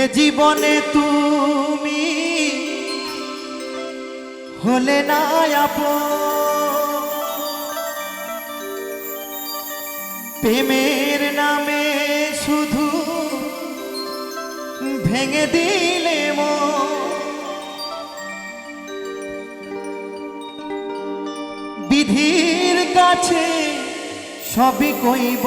এ জীবনে তুমি হলে না প্রেমের নামে শুধু ভেঙে দিলে মন। বিধির কাছে সবই কইব।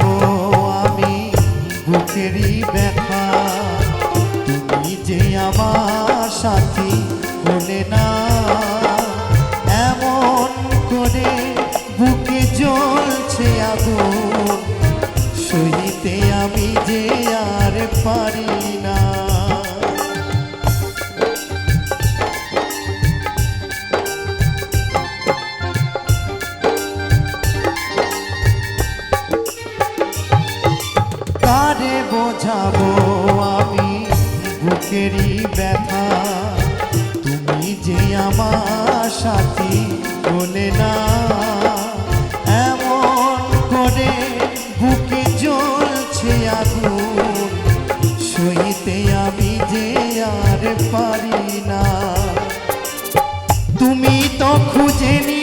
বোঝাবো আমি বুকেরই ব্যথা। তুমি যে আমার সাথী বলে না, এমন করে বুকে জ্বলছে আগুন। সহিতে আমি যে আর পারি না। বোঝাবো আমি বুকেরই ব্যথা। তুমি যে আমার সাথী বলে না। এমন করে বুকে জ্বলছে আগুন, সইতে আমি যে আর পারি না। তুমি তো খুঁজে নিলে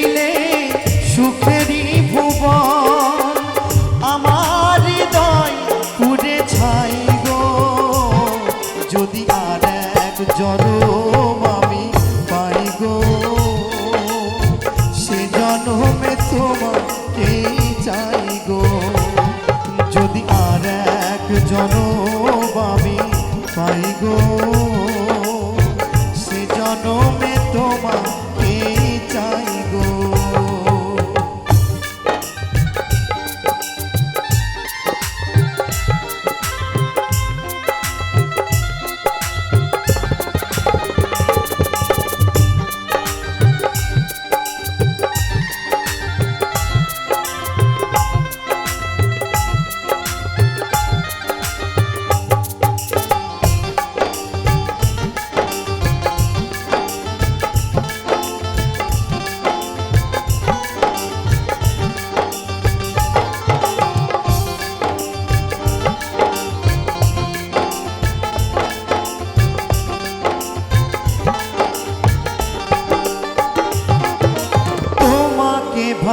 জনম আমি গো। সে জনমে তোমাকে চাই গো। যদি আর এক পাই গো, সে জনমে তোমাকে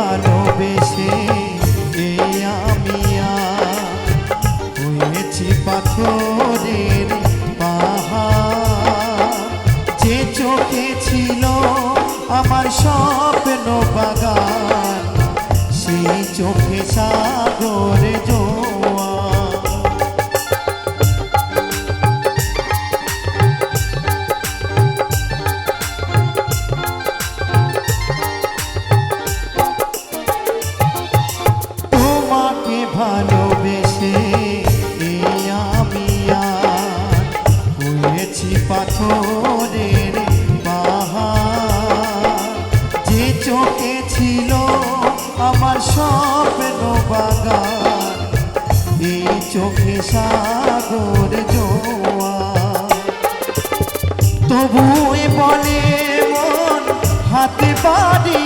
ভালোবেসে এই আমি হয়েছি পাথরের পাহাড়। যে চোখে ছিল আমার স্বপ্ন বাগান, সেই চোখে সাগর জোয়া চোখে সাগর জোয়া তবুই বলে মন হাতে পারি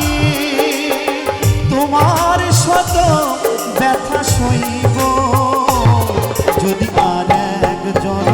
তোমার শত ব্যথা সইব। যদি আর এক জনম